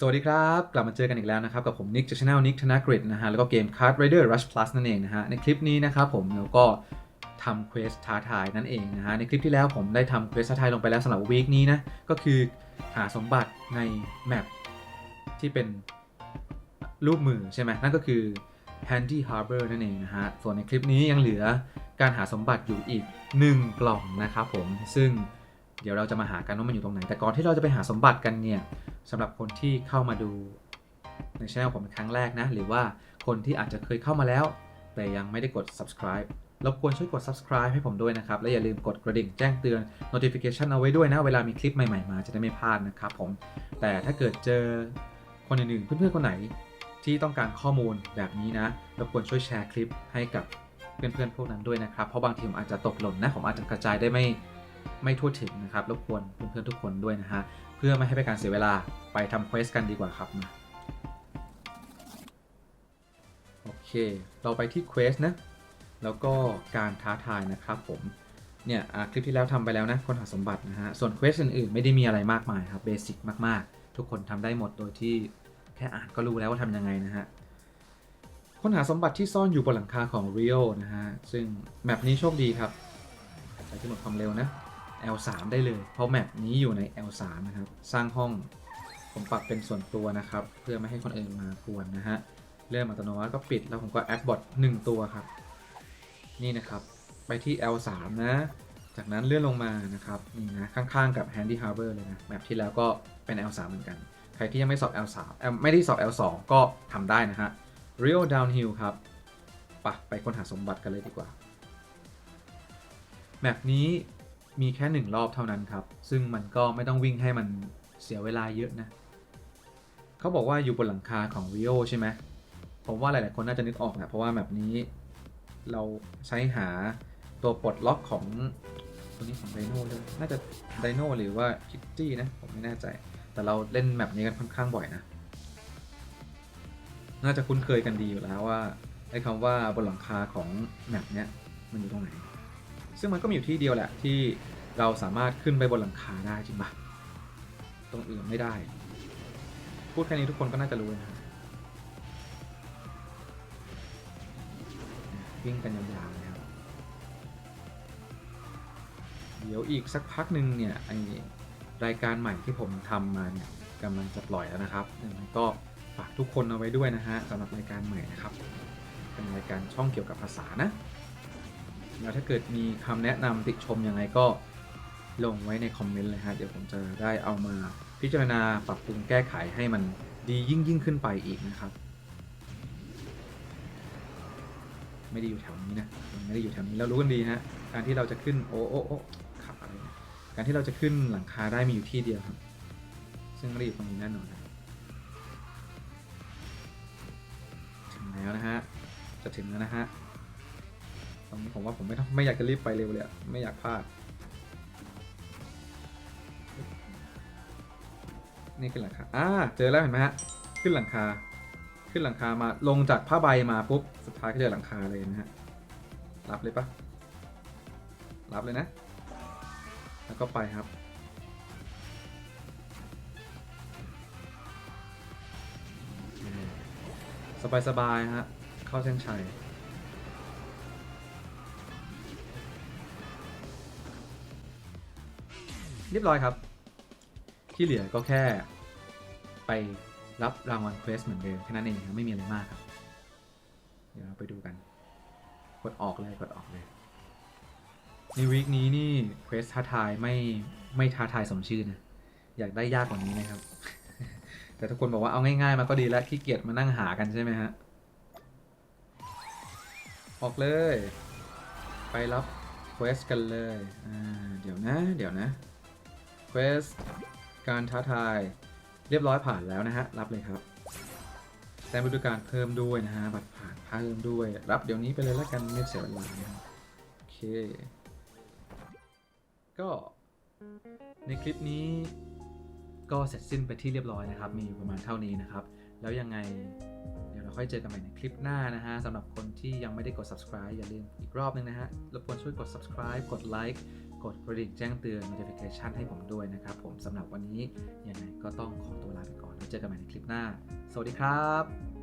สวัสดีครับ กลับมาเจอกันอีกแล้วนะครับ กับผมนิกจากช anel นิกธนกฤษนะฮะ แล้วก็เกม Card Rider Rush Plus นั่นเองนะฮะ ในคลิปนี้นะครับผมแล้วก็ทำเควสท้าทายนั่นเองนะฮะ ในคลิปที่แล้วผมได้ทำเควสท้าทายลงไปแล้วสำหรับวีคนี้นะ ก็คือหาสมบัติในแมปที่เป็นรูปมือใช่ไหมนั่นก็คือ Handy Harbor นั่นเองนะฮะ ส่วนในคลิปนี้ยังเหลือการหาสมบัติอยู่อีก 1 กล่องนะครับผม ซึ่งเดี๋ยวเราจะมาหากันว่ามันอยู่ตรงไหน แต่ก่อนที่เราจะไปหาสมบัติกันเนี่ย สำหรับคนที่เข้ามาดูในช่องผมเป็นครั้งแรกนะ หรือว่าคนที่อาจจะเคยเข้ามาแล้ว แต่ยังไม่ได้กด subscribe รบกวนช่วยกด subscribe ให้ผมด้วยนะครับ และอย่าลืมกดกระดิ่งแจ้งเตือน notification เอาไว้ด้วยนะ เวลามีคลิปใหม่ๆ มาจะได้ไม่พลาดนะครับผม แต่ถ้าเกิดเจอคนอื่นๆเพื่อนๆคนไหนที่ต้องการข้อมูลแบบนี้นะ รบกวนช่วยแชร์คลิปให้กับเพื่อนๆพวกนั้นด้วยนะครับ เพราะบางทีผมอาจจะตกหล่นนะ ผมอาจจะกระจายได้ไม่ ไม่ทั่วถึงนะครับรบกวนเพื่อนๆทุกคนด้วยนะฮะเพื่อไม่ให้เป็นการเสียเวลาไปทำเควสกันดีกว่าครับมาโอเค เราไปที่เควสนะ แล้วก็การท้าทายนะครับผม เนี่ยคลิปที่แล้วทำไปแล้วนะค้นหาสมบัตินะฮะ ส่วนเควสอื่นๆ ไม่ได้มีอะไรมากมายครับ เบสิกมากๆ ทุกคนทำได้หมดโดยที่แค่อ่านก็รู้แล้วว่าทำยังไงนะฮะ ค้นหาสมบัติที่ซ่อนอยู่บนหลังคาของ Rio นะฮะ ซึ่งแมปนี้โชคดีครับใช้กำหนดความเร็วนะ L3 ได้เลย เพราะแมปนี้อยู่ใน L3 นะครับ สร้างห้องผมปรับเป็นส่วนตัวนะครับ เพื่อไม่ให้คนอื่นมากวนนะฮะ เริ่มอัตโนมัติก็ปิดแล้วผมก็แอดบอท1ตัวครับ นี่นะครับ ไปที่ L3 นะ จากนั้นเลื่อนลงมานะครับ นี่นะ ข้างๆกับ Handy Harbor เลยนะ แมปที่แล้วก็เป็น L3 เหมือนกัน ใครที่ยังไม่สอบ L3 ไม่ได้สอบ L2 ก็ทำได้นะฮะ Real Downhill ครับปะไปค้นหาสมบัติกันเลยดีกว่า แมปนี้ มีแค่หนึ่งรอบเท่านั้นครับ ซึ่งมันก็ไม่ต้องวิ่งให้มันเสียเวลาเยอะนะ เขาบอกว่าอยู่บนหลังคาของ Rio ใช่ไหมผมว่าหลาย ๆ คนน่าจะนึกออกแหละเพราะว่าแบบนี้เราใช้หาตัวปลดล็อกของตัวนี้ของไดโน่ด้วยน่าจะไดโน่หรือว่าคิตตี้นะ ผมไม่แน่ใจ แต่เราเล่นแบบนี้กันค่อนข้างบ่อยนะ น่าจะคุ้นเคยกันดีอยู่แล้วว่าไอ้คำว่าบนหลังคาของแมปเนี้ยมันอยู่ตรงไหน ซึ่งมันก็มีอยู่ที่เดียวแหละที่เราสามารถขึ้นไปบนหลังคาได้จริงปะตรงอื่นไม่ได้ พูดแค่นี้ทุกคนก็น่าจะรู้นะวิ่งกันยาวๆเลยครับเดี๋ยวอีกสักพักหนึ่งเนี่ยไอรายการใหม่ที่ผมทำมาเนี่ยกำลังจะปล่อยแล้วนะครับยังไงก็ฝากทุกคนเอาไว้ด้วยนะฮะสำหรับรายการใหม่นะครับ เป็นรายการช่องเกี่ยวกับภาษานะ แล้วถ้าเกิดมีคำแนะนำติชมยังไงก็ลงไว้ในคอมเมนต์เลยฮะ เดี๋ยวผมจะได้เอามาพิจารณาปรับปรุงแก้ไขให้มันดียิ่งยิ่งขึ้นไปอีกนะครับ ไม่ได้อยู่แถวนี้นะไม่ได้อยู่แถวนี้เรารู้กันดีฮะการที่เราจะขึ้นโอ้โอ้โอ้ขับอะไรการที่เราจะขึ้นหลังคาได้มีอยู่ที่เดียวครับ ซึ่งไม่ได้อยู่ตรงนี้แน่นอนนะถึงแล้วนะฮะจะถึงแล้วนะฮะ ตรงนี้ผมว่าผมไม่ต้องไม่อยากจะรีบไปเร็วเลยอะไม่อยากพลาด นี่ขึ้นหลังคาอ่าเจอแล้วเห็นไหมฮะ ขึ้นหลังคา ขึ้นหลังคามาลงจากผ้าใบมาปุ๊บสุดท้ายก็เจอหลังคาเลยนะฮะ รับเลยปะรับเลยนะ แล้วก็ไปครับสบายๆฮะ เข้าเส้นชัย เรียบร้อยครับ ที่เหลือก็แค่ ไปรับรางวัลเควสเหมือนเดิมแค่นั้นเองครับไม่มีอะไรมากครับ เดี๋ยวเราไปดูกัน กดออกเลยกดออกเลยในวีคนี้นี่เควสท้าทายไม่ไม่ท้าทายสมชื่อนะอยากได้ยากกว่านี้นะครับ แต่ทุกคนบอกว่าเอาง่ายๆมาก็ดีแล้วขี้เกียจมานั่งหากันใช่ไหมฮะออกเลย ไปรับเควสกันเลย อ่า เดี๋ยวนะ เดี๋ยวนะ เควสการท้าทาย เรียบร้อยผ่านแล้วนะฮะ รับเลยครับแต้มฤดูการเพิ่มด้วยนะฮะ บัตรผ่านเพิ่มด้วย รับเดี๋ยวนี้ไปเลยแล้วกันไม่เสียเวลาโอเค ก็ในคลิปนี้ก็เสร็จสิ้นไปที่เรียบร้อยนะครับ มีประมาณเท่านี้นะครับ แล้วยังไงเดี๋ยวเราค่อยเจอกันใหม่ในคลิปหน้านะฮะสำหรับคนที่ยังไม่ได้กด subscribe อย่าลืมอีกรอบนึงนะฮะรบกวนช่วยกด subscribe กด like ดกระดิ่งแจ้งเตือน notification ให้ผมด้วยนะครับผมสำหรับวันนี้ยังไงก็ต้องขอตัวลาไปก่อนแล้วเจอกันใหม่ในคลิปหน้า สวัสดีครับ